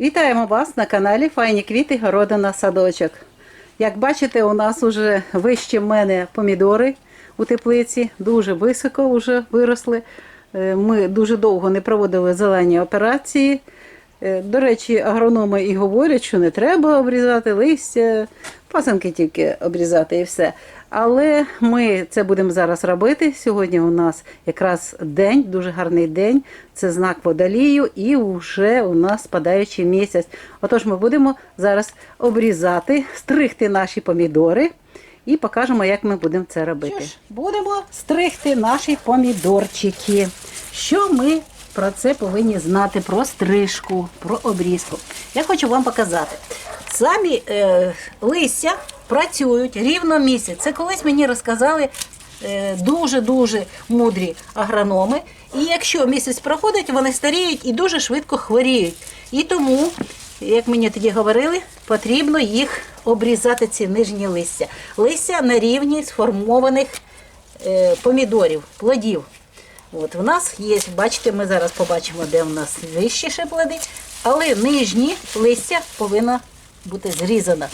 Вітаємо вас на каналі Файні квіти Городина Садочок. Як бачите, у нас вже вище мене помідори у теплиці, дуже високо вже виросли. Е, Ми дуже довго не проводили зелені операції. Е, До речі, агрономи і говорять, що не треба обрізати листя, пасанки тільки обрізати і все. Але ми це будемо зараз робити. Сьогодні у нас якраз день, дуже гарний день. Це знак водолію, і вже у нас спадаючий місяць. Отож, ми будемо зараз обрізати, стригти наші помідори і покажемо, як ми будемо це робити. Що ж, будемо стригти наші помідорчики. Що ми про це повинні знати, про стрижку, про обрізку. Я хочу вам показати. Самі е, листя працюють рівно місяць. Це колись мені розказали дуже-дуже мудрі агрономи. І якщо місяць проходить, вони старіють і дуже швидко хворіють. І тому, як мені тоді говорили, потрібно їх обрізати, ці нижні листя. Листя на рівні сформованих е, помідорів, плодів. От у нас є, бачите, ми зараз побачимо, де у нас вищі ще плоди, але нижні листя повинна бути зрізана.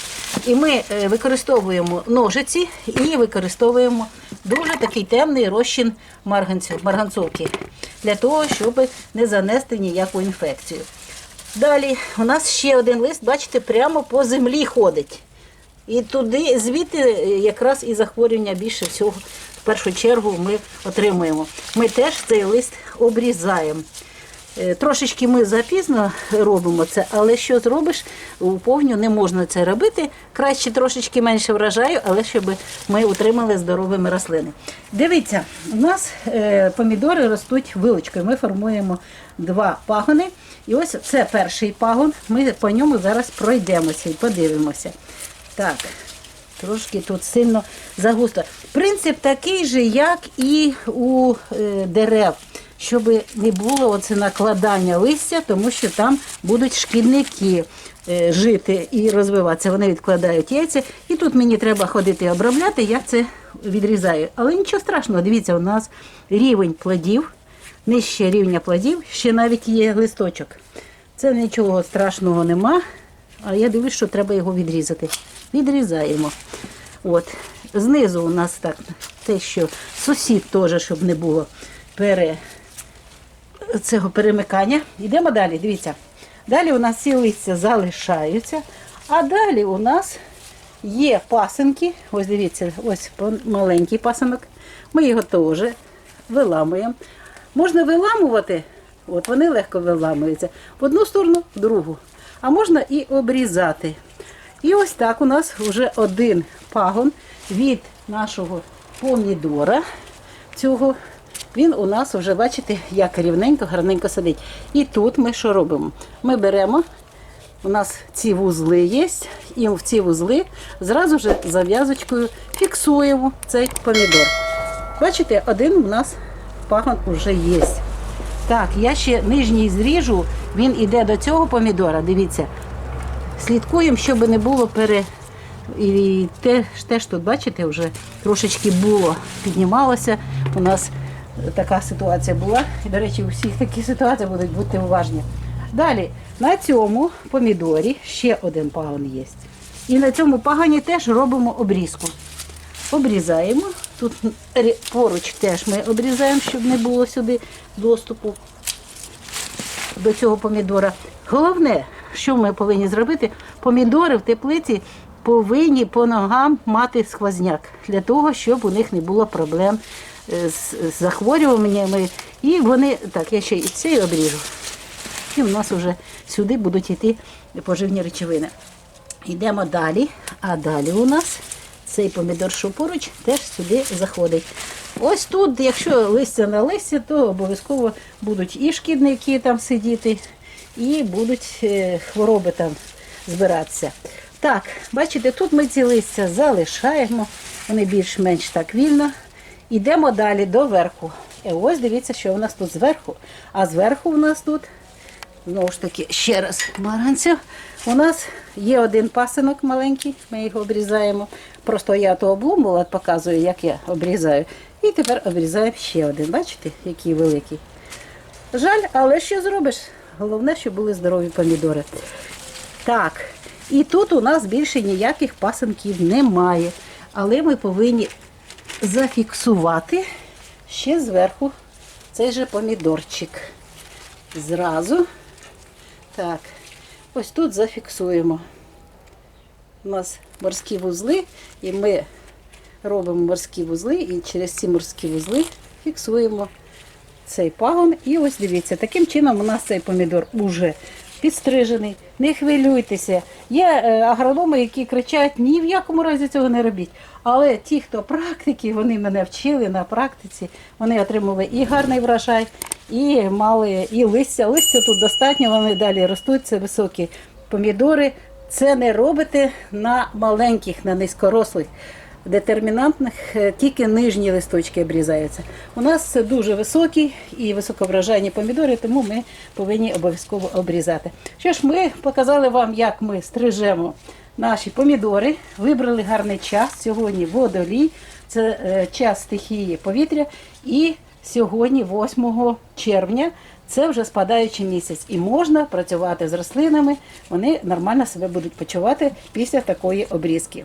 І ми е, використовуємо ножиці і використовуємо дуже такий темний розчин марганцовки для того, щоб не занести ніяку інфекцію. Далі у нас ще один лист, бачите, прямо по землі ходить. І туди, звідти е, якраз і захворювання більше всього в першу чергу ми отримуємо. Ми теж цей лист обрізаємо. Е, Трошечки ми запізно робимо це, але що зробиш, повню не можна це робити. Краще трошечки менше вражаю, але щоб ми утримали здоровими рослини. Дивіться, у нас е, помідори ростуть вилочкою. Ми формуємо два пагони. І ось це перший пагон. Ми по ньому зараз пройдемося і подивимося. Так, трошки тут сильно загусто. Принцип такий же, як і у е, дерев, щоб не було оце накладання листя, тому що там будуть шкідники е, жити і розвиватися. Вони відкладають яйця. І тут мені треба ходити обробляти, я це відрізаю. Але нічого страшного, дивіться, у нас рівень плодів, нижче рівня плодів, ще навіть є листочок. Це нічого страшного нема. А я дивлюсь, що треба його відрізати. Відрізаємо. От. Знизу у нас так, те, що сусід теж, щоб не було пере... цього перемикання. Йдемо далі, дивіться. Далі у нас ці листя залишаються, а далі у нас є пасинки. Ось дивіться, ось маленький пасинок. Ми його теж виламуємо. Можна виламувати, от вони легко виламуються в одну сторону, в другу. А можна і обрізати. І ось так у нас вже один пагон від нашого помідора. Цього він у нас вже, бачите, як рівненько, гарненько сидить. І тут ми що робимо? Ми беремо, у нас ці вузли є, і в ці вузли зразу ж зав'язочкою фіксуємо цей помідор. Бачите, один у нас пагон вже є. Так, я ще нижній зріжу, він іде до цього помідора. Дивіться, слідкуємо, щоб не було пере. І те, теж тут, бачите, вже трошечки було, піднімалося. У нас така ситуація була. І, до речі, у всіх такі ситуації будуть бути уважні. Далі, на цьому помідорі ще один пагон є. І на цьому пагані теж робимо обрізку. Обрізаємо. Тут поруч теж ми обрізаємо, щоб не було сюди доступу до цього помідора. Головне, що ми повинні зробити, помідори в теплиці повинні по ногам мати сквозняк для того, щоб у них не було проблем е, з захворюваннями. І вони, так, я ще і цей обріжу. І в нас вже сюди будуть йти поживні речовини. Йдемо далі, а далі у нас цей помідор, що поруч, теж сюди заходить. Ось тут, якщо листя на листя, то обов'язково будуть і шкідники там сидіти, і будуть е, хвороби там збиратися. Так, бачите, тут ми ці листя залишаємо, вони більш-менш так вільно. Йдемо далі до верху. І ось дивіться, що у нас тут зверху. А зверху у нас тут Знову ж таки, ще раз маранців. У нас є один пасинок маленький, ми його обрізаємо. Просто я то обломила, показую, як я обрізаю. І тепер обрізаємо ще один. Бачите, який великий. Жаль, але що зробиш? Головне, щоб були здорові помідори. Так, і тут у нас більше ніяких пасинків немає. Але ми повинні зафіксувати ще зверху цей же помідорчик. Зразу. Так, ось тут зафіксуємо. У нас морські вузли, і ми робимо морські вузли, і через ці морські вузли фіксуємо цей пагон. І ось дивіться, таким чином у нас цей помідор уже підстрижений. Не хвилюйтеся. Є е, агрономи, які кричать, ні в якому разі цього не робіть. Але ті, хто практики, вони мене вчили на практиці, вони отримали і гарний врожай, і мали і листя. Листя тут достатньо, вони далі ростуть, це високі помідори. Це не робите на маленьких, на низькорослих детермінантних, е, тільки нижні листочки обрізаються. У нас це дуже високі і високоврожайні помідори, тому ми повинні обов'язково обрізати. Що ж, ми показали вам, як ми стрижемо наші помідори. Вибрали гарний час. Сьогодні водолій, це е, час стихії повітря. І сьогодні, 8 червня, це вже спадаючий місяць, і можна працювати з рослинами. Вони нормально себе будуть почувати після такої обрізки.